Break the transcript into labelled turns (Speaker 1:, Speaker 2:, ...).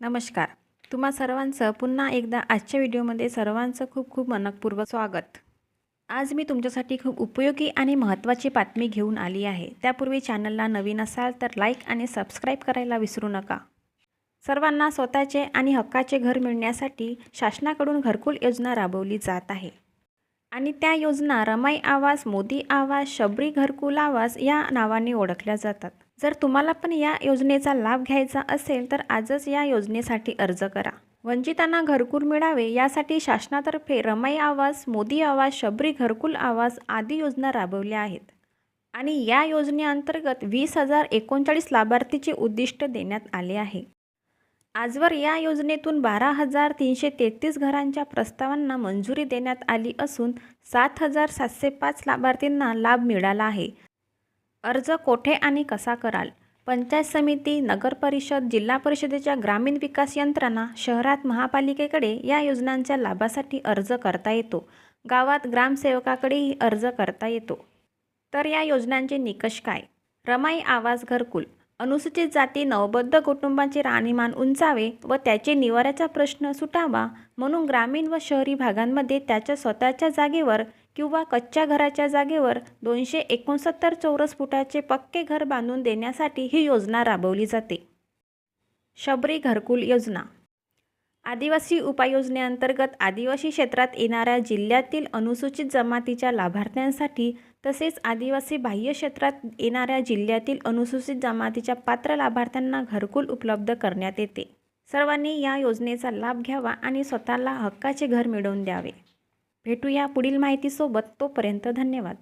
Speaker 1: नमस्कार. तुम्हा सर्वांचं पुन्हा एकदा आजच्या व्हिडिओमध्ये सर्वांचं खूप खूप मनपूर्वक स्वागत. आज मी तुमच्यासाठी खूप उपयोगी आणि महत्त्वाची बातमी घेऊन आली आहे. त्यापूर्वी चॅनलला नवीन असाल तर लाईक आणि सबस्क्राईब करायला विसरू नका. सर्वांना स्वतःचे आणि हक्काचे घर मिळण्यासाठी शासनाकडून घरकुल योजना राबवली जात आहे. आणि त्या योजना रमाई आवास मोदी आवास शबरी घरकुल आवास या नावाने ओळखल्या जातात. जर तुम्हाला पण या योजनेचा लाभ घ्यायचा असेल तर आजच या योजनेसाठी अर्ज करा. वंचितांना घरकुल मिळावे यासाठी शासनातर्फे रमाई आवास मोदी आवास शबरी घरकुल आवास आदी योजना राबवल्या आहेत. आणि या योजनेअंतर्गत वीस हजार एकोणचाळीस लाभार्थीचे उद्दिष्ट देण्यात आले आहे. आजवर या योजनेतून बारा हजार तीनशे तेहतीस घरांच्या प्रस्तावांना मंजुरी देण्यात आली असून सात हजार सातशे पाच लाभार्थींना लाभ मिळाला आहे. अर्ज कोठे आणि कसा कराल? पंचायत समिती नगर परिषद जिल्हा परिषदेच्या ग्रामीण विकास यंत्रणा शहरात महापालिकेकडे या योजनांच्या लाभासाठी अर्ज करता येतो. गावात ग्रामसेवकाकडेही अर्ज करता येतो. तर या योजनांचे निकष काय? रमाई आवास घरकुल. अनुसूचित जाती नवबद्ध कुटुंबांचे राहणीमान उंचावे व त्याचे निवाऱ्याचा प्रश्न सुटावा म्हणून ग्रामीण व शहरी भागांमध्ये त्याच्या स्वतःच्या जागेवर किंवा कच्च्या घराच्या जागेवर दोनशे एकोणसत्तर चौरस फुटाचे पक्के घर बांधून देण्यासाठी ही योजना राबवली जाते. शबरी घरकुल योजना. आदिवासी उपाययोजनेअंतर्गत आदिवासी क्षेत्रात येणाऱ्या जिल्ह्यातील अनुसूचित जमातीच्या लाभार्थ्यांसाठी तसेच आदिवासी बाह्य क्षेत्रात येणाऱ्या जिल्ह्यातील अनुसूचित जमातीच्या पात्र लाभार्थ्यांना घरकुल उपलब्ध करण्यात येते. सर्वांनी या योजनेचा लाभ घ्यावा आणि स्वतःला हक्काचे घर मिळवून द्यावे. भेटूया पुढील माहितीसोबत तोपर्यंत धन्यवाद.